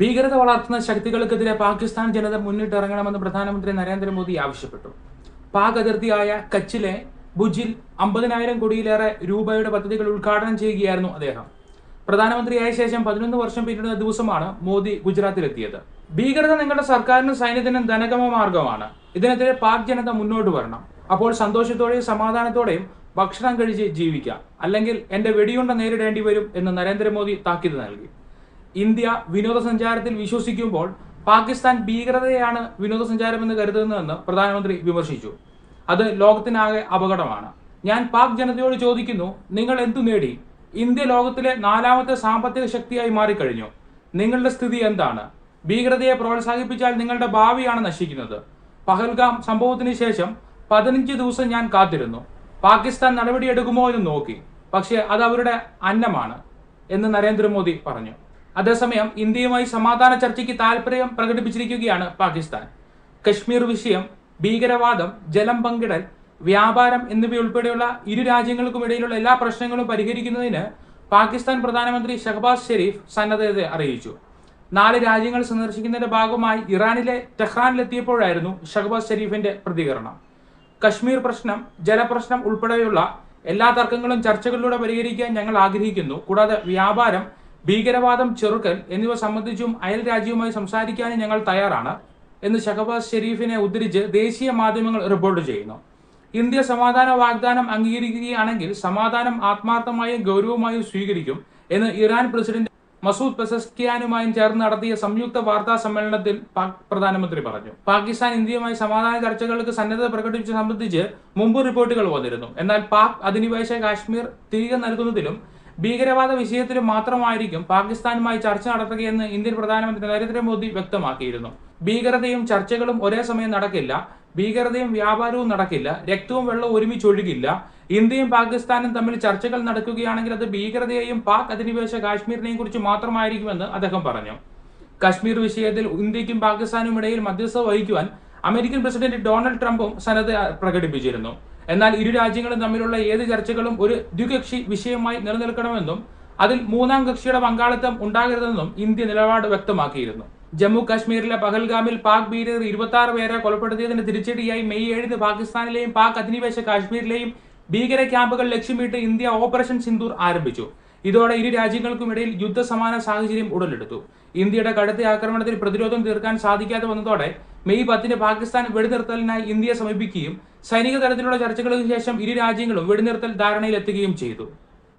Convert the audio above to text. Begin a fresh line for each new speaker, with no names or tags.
ഭീകരത വളർത്തുന്ന ശക്തികൾക്കെതിരെ പാകിസ്ഥാൻ ജനത മുന്നിട്ടിറങ്ങണമെന്ന് പ്രധാനമന്ത്രി നരേന്ദ്രമോദി ആവശ്യപ്പെട്ടു. പാക് അതിർത്തിയായ കച്ചിലെ ഭുജിൽ അമ്പതിനായിരം കോടിയിലേറെ രൂപയുടെ പദ്ധതികൾ ഉദ്ഘാടനം ചെയ്യുകയായിരുന്നു അദ്ദേഹം. പ്രധാനമന്ത്രിയായ ശേഷം പതിനൊന്ന് വർഷം പിന്നിടുന്ന ദിവസമാണ് മോദി ഗുജറാത്തിലെത്തിയത്. ഭീകരത നിങ്ങളുടെ സർക്കാരിനും സൈന്യത്തിനും ധനഗമ മാർഗമാണ്. ഇതിനെതിരെ പാക് ജനത മുന്നോട്ട് വരണം. അപ്പോൾ സന്തോഷത്തോടെയും സമാധാനത്തോടെയും ഭക്ഷണം കഴിച്ച് ജീവിക്കാം. അല്ലെങ്കിൽ എന്റെ വെടിയുണ്ട നേരിടേണ്ടി വരും എന്ന് നരേന്ദ്രമോദി താക്കീത് നൽകി. ഇന്ത്യ വിനോദസഞ്ചാരത്തിൽ വിശ്വസിക്കുമ്പോൾ പാകിസ്ഥാൻ ഭീകരതയാണ് വിനോദസഞ്ചാരമെന്ന് കരുതുന്നതെന്ന് പ്രധാനമന്ത്രി വിമർശിച്ചു. അത് ലോകത്തിനാകെ അപകടമാണ്. ഞാൻ പാക് ജനതയോട് ചോദിക്കുന്നു നിങ്ങൾ എന്തു നേടി? ഇന്ത്യ ലോകത്തിലെ നാലാമത്തെ സാമ്പത്തിക ശക്തിയായി മാറിക്കഴിഞ്ഞു. നിങ്ങളുടെ സ്ഥിതി എന്താണ്? ഭീകരതയെ പ്രോത്സാഹിപ്പിച്ചാൽ നിങ്ങളുടെ ഭാവിയാണ് നശിക്കുന്നത്. പഹൽഗാം സംഭവത്തിന് ശേഷം പതിനഞ്ച് ദിവസം ഞാൻ കാത്തിരുന്നു. പാകിസ്ഥാൻ നടപടിയെടുക്കുമോ എന്ന് നോക്കി. പക്ഷേ അത് അവരുടെ അന്നമാണ് എന്ന് നരേന്ദ്രമോദി പറഞ്ഞു. അതേസമയം ഇന്ത്യയുമായി സമാധാന ചർച്ചയ്ക്ക് താൽപര്യം പ്രകടിപ്പിച്ചിരിക്കുകയാണ് പാകിസ്ഥാൻ. കശ്മീർ വിഷയം ഭീകരവാദം ജലം പങ്കിടൽ വ്യാപാരം എന്നിവയുൾപ്പെടെയുള്ള ഇരു രാജ്യങ്ങൾക്കും ഇടയിലുള്ള എല്ലാ പ്രശ്നങ്ങളും പരിഹരിക്കുന്നതിന് പാകിസ്ഥാൻ പ്രധാനമന്ത്രി ഷഹബാസ് ഷെരീഫ് സന്നദ്ധത അറിയിച്ചു. നാല് രാജ്യങ്ങൾ സന്ദർശിക്കുന്നതിന്റെ ഭാഗമായി ഇറാനിലെ ടെഹ്റാനിലെത്തിയപ്പോഴായിരുന്നു ഷഹബാസ് ഷെരീഫിന്റെ പ്രതികരണം. കശ്മീർ പ്രശ്നം ജലപ്രശ്നം ഉൾപ്പെടെയുള്ള എല്ലാ തർക്കങ്ങളും ചർച്ചകളിലൂടെ പരിഹരിക്കാൻ ഞങ്ങൾ ആഗ്രഹിക്കുന്നു. കൂടാതെ വ്യാപാരം ഭീകരവാദം ചെറുക്കൽ എന്നിവ സംബന്ധിച്ചും അയൽ രാജ്യവുമായി സംസാരിക്കാനും ഞങ്ങൾ തയ്യാറാണ് എന്ന് ഷഹബാസ് ഷെരീഫിനെ ഉദ്ധരിച്ച് ദേശീയ മാധ്യമങ്ങൾ റിപ്പോർട്ട് ചെയ്യുന്നു. ഇന്ത്യ സമാധാന വാഗ്ദാനം അംഗീകരിക്കുകയാണെങ്കിൽ സമാധാനം ആത്മാർത്ഥമായും ഗൗരവമായും സ്വീകരിക്കും എന്ന് ഇറാൻ പ്രസിഡന്റ് മസൂദ് പെസസ്കിയാനുമായും ചേർന്ന് നടത്തിയ സംയുക്ത വാർത്താ സമ്മേളനത്തിൽ പാക് പ്രധാനമന്ത്രി പറഞ്ഞു. പാകിസ്ഥാൻ ഇന്ത്യയുമായി സമാധാന ചർച്ചകൾക്ക് സന്നദ്ധത പ്രകടിപ്പിച്ച സംബന്ധിച്ച് മുമ്പ് റിപ്പോർട്ടുകൾ വന്നിരുന്നു. എന്നാൽ പാക് അധിനിവേശ കാശ്മീർ തിരികെ നൽകുന്നതിലും ഭീകരവാദ വിഷയത്തിൽ മാത്രമായിരിക്കും പാകിസ്ഥാനുമായി ചർച്ച നടത്തുകയെന്ന് ഇന്ത്യൻ പ്രധാനമന്ത്രി നരേന്ദ്രമോദി വ്യക്തമാക്കിയിരുന്നു. ഭീകരതയും ചർച്ചകളും ഒരേ സമയം നടക്കില്ല. ഭീകരതയും വ്യാപാരവും നടക്കില്ല. രക്തവും വെള്ളവും ഒരുമിച്ച് ഒഴുകില്ല. ഇന്ത്യയും പാകിസ്ഥാനും തമ്മിൽ ചർച്ചകൾ നടക്കുകയാണെങ്കിൽ അത് ഭീകരതയെയും പാക് അധിനിവേശ കാശ്മീരിനെയും കുറിച്ച് മാത്രമായിരിക്കുമെന്ന് അദ്ദേഹം പറഞ്ഞു. കശ്മീർ വിഷയത്തിൽ ഇന്ത്യക്കും പാകിസ്ഥാനും ഇടയിൽ മധ്യസ്ഥ വഹിക്കുവാൻ അമേരിക്കൻ പ്രസിഡന്റ് ഡൊണാൾഡ് ട്രംപും സന്നദ്ധ പ്രകടിപ്പിച്ചിരുന്നു. എന്നാൽ ഇരു രാജ്യങ്ങളും തമ്മിലുള്ള ഏത് ചർച്ചകളും ഒരു ദ്വികക്ഷി വിഷയമായി നിലനിൽക്കണമെന്നും അതിൽ മൂന്നാം കക്ഷിയുടെ പങ്കാളിത്തം ഉണ്ടാകരുതെന്നും ഇന്ത്യ നിലപാട് വ്യക്തമാക്കിയിരുന്നു. ജമ്മു കാശ്മീരിലെ പഹൽഗാമിൽ പാക് ഭീകരർ ഇരുപത്തി ആറ് പേരെ കൊലപ്പെടുത്തിയതിന് തിരിച്ചടിയായി മെയ് ഏഴിന് പാകിസ്ഥാനിലെയും പാക് അധിനിവേശ കാശ്മീരിലെയും ഭീകര ക്യാമ്പുകൾ ലക്ഷ്യമിട്ട് ഇന്ത്യ ഓപ്പറേഷൻ സിന്ധൂർ ആരംഭിച്ചു. ഇതോടെ ഇരു രാജ്യങ്ങൾക്കുമിടയിൽ യുദ്ധസമാന സാഹചര്യം ഉടലെടുത്തു. ഇന്ത്യയുടെ കടുത്ത ആക്രമണത്തിൽ പ്രതിരോധം തീർക്കാൻ സാധിക്കാതെ വന്നതോടെ മെയ് പത്തിന് പാകിസ്ഥാൻ വെടിനിർത്തലിനായി ഇന്ത്യയെ സമീപിക്കുകയും സൈനിക തലത്തിലുള്ള ചർച്ചകൾക്ക് ശേഷം ഇരു രാജ്യങ്ങളും വെടിനിർത്തൽ ധാരണയിലെത്തുകയും ചെയ്തു.